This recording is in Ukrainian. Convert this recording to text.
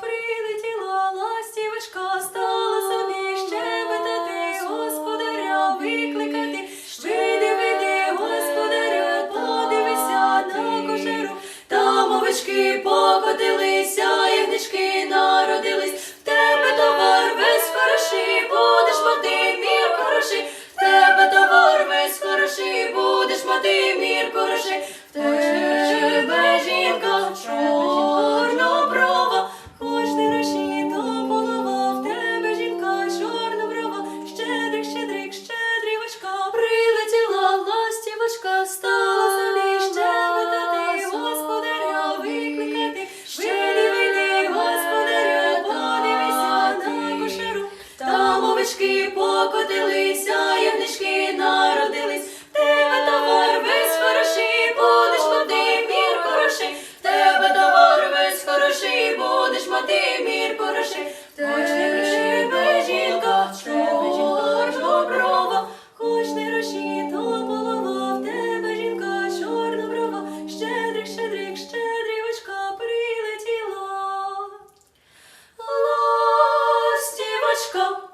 прилетіла ластівочка, стала собі щебетати, господаря викликати, швиди веди, господаря, подивися на кошеру. Там овечки покотилися, ягнички народились, в тебе товар весь хороший, будеш мати мір хороший, в тебе товар весь хороший, будеш мати мір хороший. Овечки покотилися, ягнички народились, в тебе товар весь хороший, будеш мати мір хороший, в тебе товар весь хороший, будеш мати мір хороший, в тебе жінка чорноброва, хоч не решіто полова, в тебе жінка чорноброва, щедрик, щедрик, щедрівочка прилетіла. Ластівочка